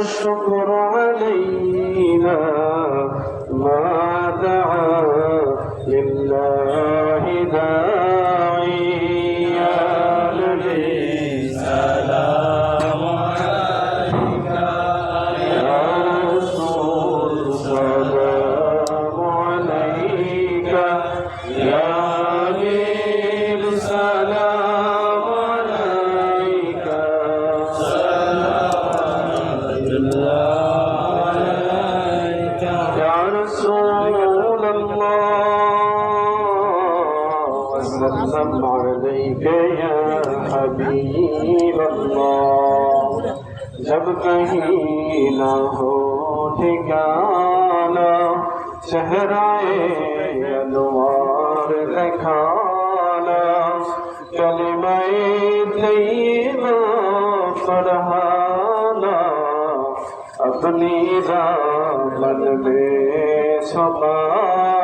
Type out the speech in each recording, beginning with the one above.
الشكر علينا. हबीब अल्लाह जब कहीं न हो ठिकाना, चेहराए अनुवार दिखाना कलमाए तैयबा पढ़ाना, अपनी दामन में समाना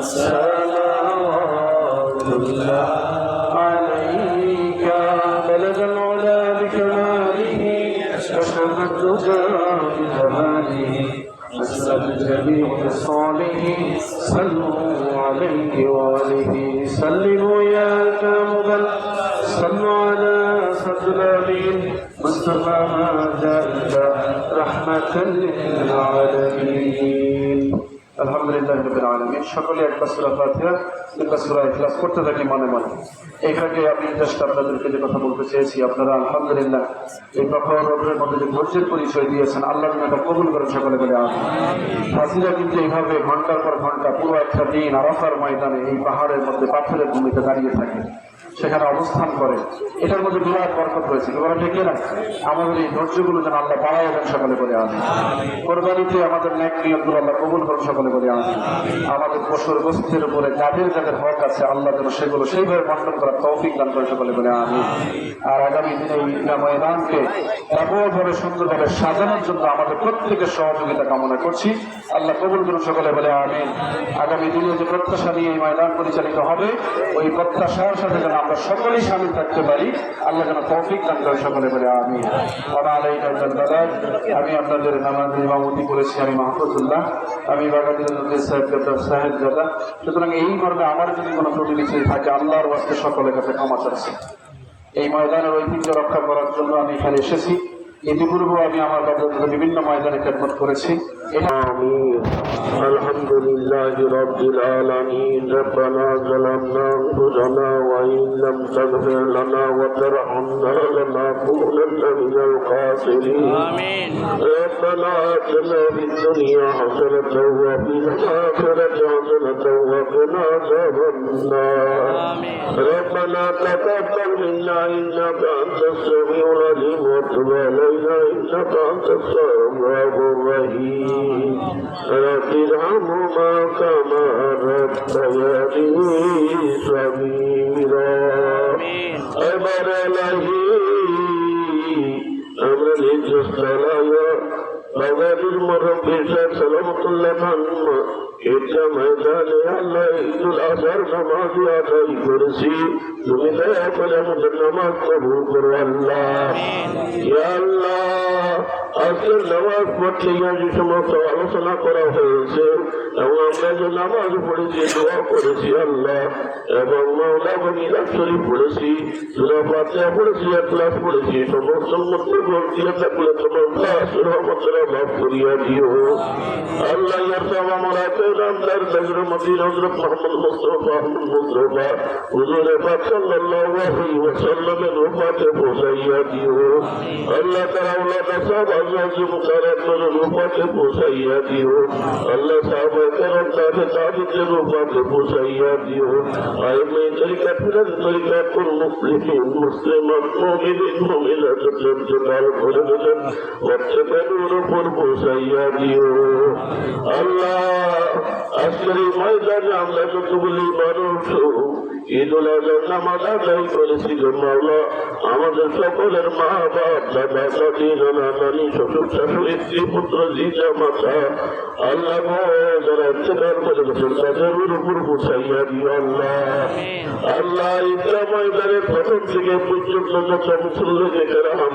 صلوات الله عليك بلغ العلا بكماله أشرف الدجى بجماله أسلم الجميع بصاله صلوا عليه وآله سلموا يا كاملا صلوا على صد الأمين مصطفى هذا رحمة للعالمين আলহামদুলিল্লাহ রবিল আলমিন। সকলে একবার সুরা ফাতিহা একবার সুরা ইখলাস করতে থাকি মনে মনে। এখানে আমি জাস্ট আপনাদেরকে যে কথা বলতে চেয়েছি, আপনারা আলহামদুলিল্লাহ এই প্রখর রোদের মধ্যে যে ধৈর্যের পরিচয় দিয়েছেন আল্লাহ এটা কবুল করেন সকলে বলে ফাঁসিরা কিন্তু এইভাবে ঘণ্টার পর ঘণ্টা পুরো একটা দিন আরাফার ময়দানে এই পাহাড়ের মধ্যে পাথরের ভূমিতে দাঁড়িয়ে থাকে। সেখানে অবস্থান করে। এটার মধ্যে বিরাট বরকত হয়েছে কি বলা ঠিক না আমাদের এই ধৈর্যগুলো যেন আল্লাহ বাড়ায় দেন সকলে বলে আমি কোরবানিতে আমাদের ন্যাক নিয়মগুলো আল্লাহ কবুল করুন সকলে বলে আমি আমাদের পশুর বস্তির উপরে যাদের যাদের হক আছে আল্লাহ যেন সেগুলো সেইভাবে বন্টন করার তৌফিক দান করে সকলে বলে আমি আর আগামী দিনে এই ঈদগাহ ময়দানকে ব্যাপকভাবে সুন্দরভাবে সাজানোর জন্য আমাদের প্রত্যেকের সহযোগিতা কামনা করছি। আল্লাহ কবুল করুন সকলে বলে আমি আগামী দিনে যে প্রত্যাশা নিয়ে এই ময়দান পরিচালিত হবে ওই প্রত্যাশার সাথে যেন আমরা সকলেই সামিল থাকতে পারি। আল্লাহ যেন তৌফিক দান করে সকলে বলে আমি আমি আপনাদের নামাজ ইমামতি করেছি আমি মাহফুজুল্লাহ। আমি বাগাদিল্লাহ সাহেব সাহেব দাদা। সুতরাং এই মর্মে আমার যদি কোনো প্রতিনিধি থাকে, আল্লাহর বাস্তে সকলের কাছে ক্ষমা চাচ্ছি এই ময়দানের ঐতিহ্য রক্ষা করার জন্য আমি এখানে এসেছি। ইতিপূর্বে আমি আমার বাবা বিভিন্ন ময়দানে খেদমত করেছি। আলহামদুলিল্লাহ রব্বিল আলামিন। রব্বানা যালামনা أنفسنا وإن لم تغفر لنا وترحمنا لنكونن من الخاسرين. آمين. ربنا آتنا في الدنيا حسنة وفي الآخرة حسنة وقنا عذاب النار. آمين. ربنا تقبل منا إنك أنت السميع العليم وتب علينا إنك أنت التواب الرحيم. رب ارحمهما كما ربياني صغيرا آمين এবার এলাহি আমরা নিজ স্থলায় বাবাজির মরম বিশাল সালামতুল্লাহ খান এটা ময়দানে আল্লাহ ঈদুল আজহার নামাজ আদায় করেছি তুমি দয়া করে আমাদের নামাজ কবুল করো আল্লাহ ইয়া আল্লাহ আজকের নামাজ পড়তে গিয়ে যে সমস্ত আলোচনা করা হয়েছে এবং আমরা যে নামাজ পড়েছি দোয়া করেছি আল্লাহ এবং মাওলা বনিরা শরীফ পড়েছি সুরা ফাতিহা পড়েছি ক্লাস পড়েছি সমস্ত মধ্যে বলতিয়া থাকলে তোমার ক্লাস রহমতরা লাভ করিয়া দিও। আল্লাহ ইয়ার সব আমার আছে নামদার নজর মদির হজরত মোহাম্মদ মুস্তফা মুস্তফা হুজুরে পাক সাল্লাল্লাহু আলাইহি ওয়াসাল্লামের রূপাতে পৌঁছাইয়া দিও। আল্লাহ তাআলা ওলাদা সব আজওয়াজ মুকাররমের রূপাতে পৌঁছাইয়া দিও। আল্লাহ সাহাবা ولا تعبد لنفاتك سيئاتهم أيما تلك فلن تلك كل مسلم مسلم مؤمن مؤمنة لم تقال فرنة واتبعون قرب سيئاتهم الله أسري ميدان عملك تبلي منوسهم মানুষ ঈদুল আজহার নামাজ আদায় করেছি মাওলা আমাদের সকলের মা বাপ দাদা দাদি নানা নানি শ্বশুর শাশুড়ি স্ত্রী পুত্র জিজা মাতা আল্লাহ গো, যারা ইন্তেকাল করে গেছেন তাদের উপর বুঝাইয়া দিও আল্লাহ। আল্লাহ ঈদগা ময়দানের প্রথম থেকে পর্যন্ত যত মুসল্লিকে কেরাম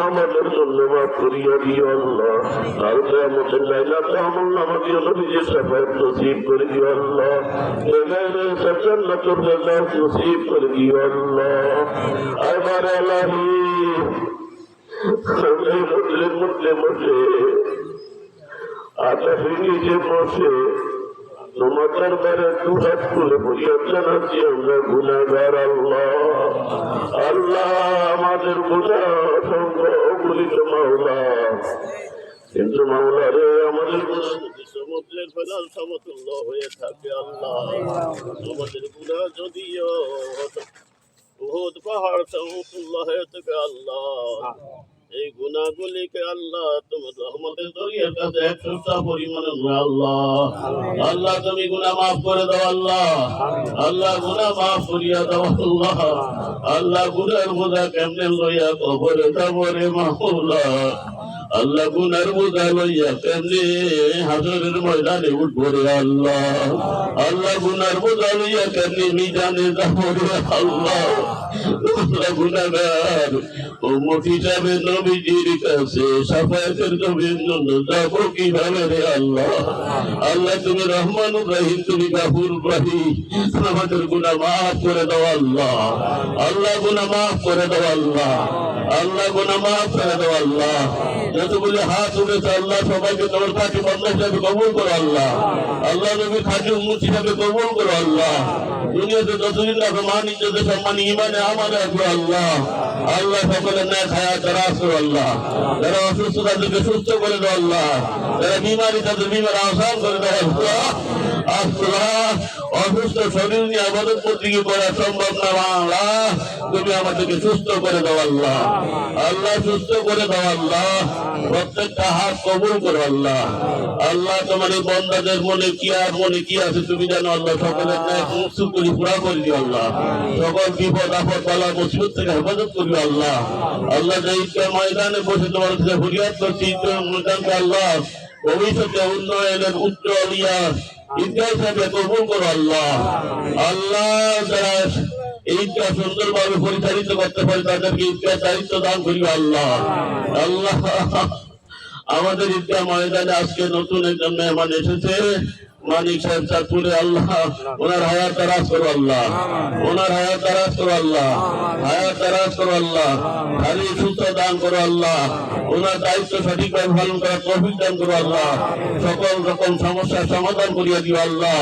আমাদের জন্য মাফ করিয়া দিও আল্লাহ আর কেমতের লাইলা কামল নামাজিও নবীজির সাফায়াত নসিব নিচে বসে তোমার দরবারে দু হাত তুলে বলিয়া জানাচ্ছি আমরা গুণাগার আল্লাহ। আল্লাহ আমাদের গুণা অগুলিত মাওলা। কিন্তু মাওলা রে, আমাদের সমুদ্রের ফেলাল সমতুল্য হয়ে থাকে আল্লাহ। আমাদের গুণা যদিও বহুত পাহাড় সমতুল্য হয়ে থাকে আল্লাহ। এই গুণাগুলিকে আল্লাহ তোমার রহমতের দরিয়ার কাছে একশোটা পরিমাণে আল্লাহ। আল্লাহ তুমি গুণা মাফ করে দাও আল্লাহ। আল্লাহ গুণা মাফ করিয়া দাও আল্লাহ। আল্লাহ গুণার বোঝা কেমনে লইয়া কবরে যাবরে মাহুল্লা আল্লাহ গুনার বোঝা লইয়া কেমনে হাজরের ময়দানে উঠবো রে আল্লাহ? আল্লাহ গুনার বোঝা লইয়া কেমনে মিজানে যাব রে আল্লাহ? আল্লাহ গুনাগার উম্মত হিসাবে নবীজির কাছে সাফায়াতের জমির জন্য যাব কীভাবে রে আল্লাহ আল্লাহ তুমি রহমান রহিম। তুমি গাফুর রহিম আমাদের গুনাহ মাফ করে দাও, আল্লাহ। আল্লাহ, গুনাহ মাফ করে দাও, আল্লাহ। আল্লাহ, গুনাহ মাফ করে দাও, আল্লাহ। যতগুলি হাত উঠেছে আল্লাহ, সবাইকে খাঁটি বন্ধ হিসাবে কবুল করো আল্লাহ। আল্লাহ নবী খাঁটি উন্মুখ হিসাবে কবুল করো আল্লাহ। দুনিয়াতে যতদিন রাখো, মান ইজ্জতে সম্মান আল্লাহ। অসুস্থ শরীর নিয়ে আবাদত পত্রিকা করা সম্ভব না আল্লাহ, তুমি আমাদেরকে সুস্থ করে দাও আল্লাহ। আল্লাহ সুস্থ করে দাও আল্লাহ। প্রত্যেকটা হাত কবুল করো আল্লাহ। আল্লাহ তোমার এই বন্দাদের মনে কি আর মনে কি আছে তুমি জানো আল্লাহ? সকলের মুসুক করি পুরা করে দিও আল্লাহ। সকল বিপদ, আপদ, বালা, মুসিবত থেকে হেফাজত করবি আল্লাহ। আল্লাহ যে ময়দানে বসে তোমার কাছে ফরিয়াদ করছি আল্লাহ ভবিষ্যতে উন্নয়নের উজ্জ্বল ইয়া ঈদগাহ হিসাবে কবুল করো আল্লাহ। আল্লাহ যারা ঈদগাহ সুন্দরভাবে পরিচালিত করতে পারে তাদেরকে ঈদগাহ দায়িত্ব দান করি আল্লাহ। আল্লাহ আমাদের ঈদগাহ ময়দানে আজকে নতুন একজন মেহমান এসেছে। মানিক সাহেব চাঁদপুরে আল্লাহ, ওনার হায়াত তারাজ করো আল্লাহ, ওনার হায়াত তারাজ করো আল্লাহ, হায়াত তারাজ করো আল্লাহ, খালি সুস্থ দান করো আল্লাহ, ওনার দায়িত্ব সঠিকভাবে পালন করার তৌফিক দান করো আল্লাহ, সকল রকম সমস্যার সমাধান করিয়া দিও আল্লাহ,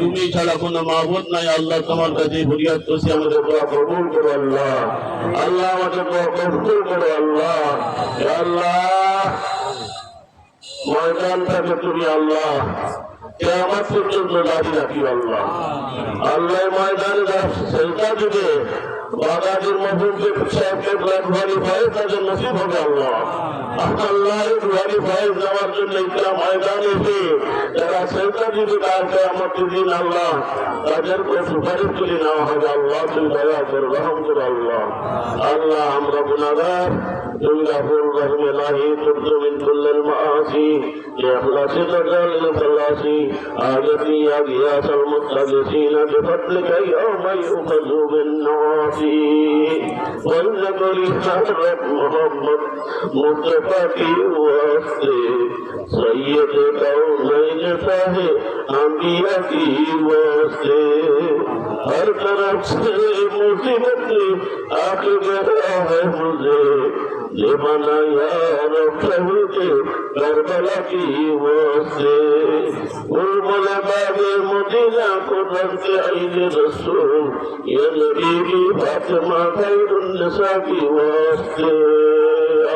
তুমি ছাড়া কোনো মাহবুদ নাই, আল্লাহ তোমার কাছে ফরিয়াদ করছি, আমাদের দোয়া কবুল করো আল্লাহ আল্লাহ আমাদের দোয়া কবুল করো আল্লাহ আল্লাহ ময়দানটাকে তুমি আল্লাহ কেমন পর্যন্ত দাঁড়িয়ে রাখি আল্লাহ। আল্লাহ ময়দানে সেটা দিবে বাগাজের মধ্যে সাহেবকে ব্ল্যাকবাড়ি ভয়ে তাদের নসিব হবে আল্লাহ আল্লাহ রুহানি ভয়ে যাওয়ার জন্য ইকরা ময়দানে এসে যারা সেটা দিবে তারকে আমার দিন আল্লাহ তাদেরকে সুপারিশ করে নেওয়া হবে আল্লাহ তুমি দয়া করে রহম করে আল্লাহ আল্লাহ আমরা গুণাগার তুমি গাফুর রহিম এলাহি তুব্দ মিন কুল্লিল মাআসি لإخلاص الرجال الخلاصي آجتي يا غياث المستغيثين بفضلك يوم يؤخذ بالنواصي والنبي حرم محمد متفقي وصلي سيد قومين فاہے انبیاء کی واسطے ہر طرف سے مصیبت نے آ کے گرا ہے مجھے یہ منایا رب کے کربلا کی واسطے ان إذا قربت عين الرسول يدعي لي خير النساء وفد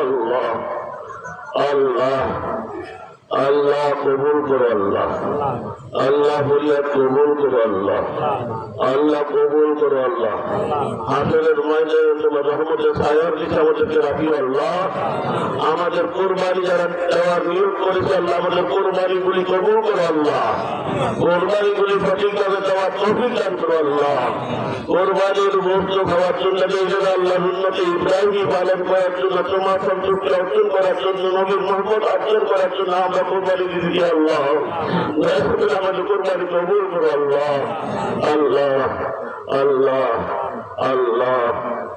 الله الله আল্লাহ কবুল করো আল্লাহ। আল্লাহ বলিয়া কবুল করো আল্লাহ। আল্লাহ কবুল করো আল্লাহ। হাসনের ময়দানে তোমার আমাদের কোরবানি যারা দেওয়ার নিয়োগ করেছে, আল্লাহ আমাদের কোরবানি গুলি কবুল করো আল্লাহ। কোরবানি গুলি সঠিকভাবে দেওয়ার তৌফিক দান করো আল্লাহ। কোরবানির মুহূর্ত খাওয়ার জন্য নিজের আল্লাহ উন্নতি ইব্রাহিম পালন করার জন্য তোমার সন্তুষ্টি অর্জন করার জন্য নবীর মোহাম্মদ অর্জন করার জন্য আমরা কোরবানি দিদি আল্লাহ দয়া করে আমাদের কোরবানি কবুল করো আল্লাহ আল্লাহ আল্লাহ আল্লাহ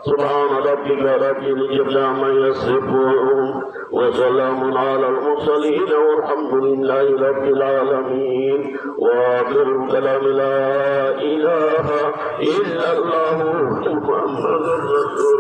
سبحان ربك رب العزة عما يصفون وسلام على المرسلين والحمد لله رب العالمين وآخر كلام لا إله إلا الله محمد رسول